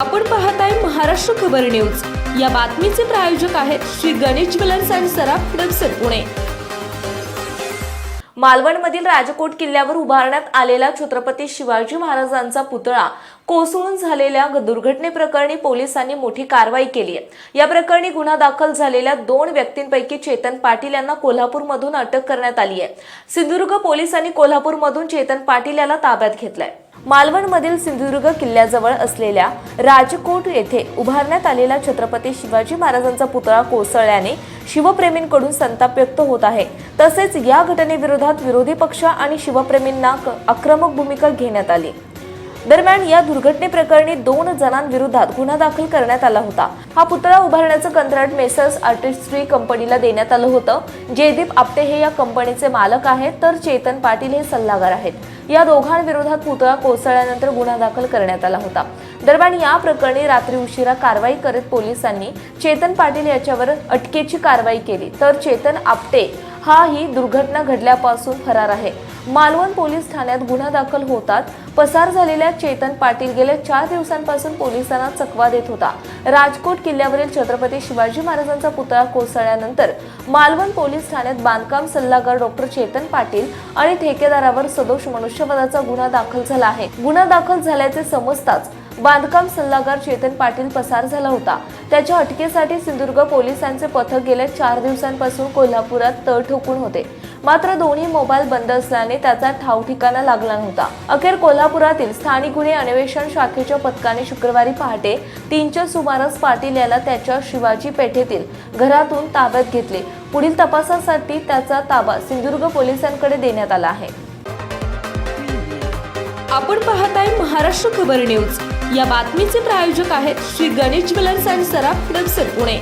आपण पाहत आहे महाराष्ट्र खबर न्यूज. या बातमीचे प्रायोजक आहेत श्री गणेश ज्वेलर्स अँड सराफ हडपसर पुणे. मालवणमधील राजकोट किल्ल्यावर उभारण्यात आलेला छत्रपती शिवाजी महाराजांचा पुतळा कोसळून झालेल्या दुर्घटनेप्रकरणी पोलिसांनी मोठी कारवाई केली आहे. या प्रकरणी गुन्हा दाखल झालेल्या दोन व्यक्तींपैकी चेतन पाटील यांना कोल्हापूरमधून अटक करण्यात आली आहे. सिंधुदुर्ग पोलिसांनी कोल्हापूरमधून चेतन पाटील याला ताब्यात घेतलंय. मालवणमधील सिंधुदुर्ग किल्ल्याजवळ असलेल्या राजकोट येथे उभारण्यात आलेला छत्रपती शिवाजी महाराजांचा पुतळा कोसळल्याने शिवप्रेमींकडून संताप व्यक्त होत आहे. तसेच या घटनेविरोधात विरोधी पक्ष आणि शिवप्रेमींना आक्रमक भूमिका घेण्यात आली. दरम्यान या दुर्घटनेप्रकरणी दोन जणांविरोधात गुन्हा दाखल करण्यात आला होता. हा पुतळा उभारण्याचं कंत्राट मेसर्स आर्टिस्ट्री कंपनीला देण्यात आलं होतं. जयदीप आपटे हे या कंपनीचे मालक आहेत तर चेतन पाटील हे सल्लागार आहेत. या दोघांविरोधात पुतळा कोसळल्यानंतर गुन्हा दाखल करण्यात आला होता. दरम्यान या प्रकरणी रात्री उशिरा कारवाई करत पोलिसांनी चेतन पाटील याच्यावर अटकेची कारवाई केली. तर चेतन आपटे हा ही दुर्घटना घडल्यापासून फरार आहे. मालवण पोलीस ठाण्यात गुन्हा दाखल होतात. पसार झालेल्या चेतन पाटील गेल्या चार दिवसांपासून पोलिसांना चकवा देत होता. राजकोट किल्ल्यावरील छत्रपती शिवाजी महाराजांचा पुतळा कोसळल्यानंतर मालवण पोलीस ठाण्यात बांधकाम सल्लागार डॉक्टर चेतन पाटील आणि ठेकेदारावर सदोष मनुष्यवधाचा गुन्हा दाखल झाला आहे. गुन्हा दाखल झाल्याचे समजताच बांधकाम सल्लागार चेतन पाटील पसार झाला होता. त्याच्या अटकेसाठी सिंधुदुर्ग पोलिसांचे पथक गेल्या चार दिवसांपासून कोल्हापुरात तळ ठोकून होते. मात्र दोन्ही मोबाईल बंद असल्याने त्याचा ठाव ठिकाणा लागला नव्हता. अखेर कोल्हापुरातील स्थानिक गुन्हे अन्वेषण शाखेच्या पथकाने शुक्रवारी पहाटे तीनच्या सुमारास पाटील याला त्याच्या शिवाजी पेठेतील घरातून ताब्यात घेतले. पुढील तपासासाठी त्याचा ताबा सिंधुदुर्ग पोलिसांकडे देण्यात आला आहे. आपण पाहत आहे महाराष्ट्र खबर न्यूज. या बातमीचे प्रायोजक आहेत Shri Ganesh jewellers and Saraf Hadapsar Pune.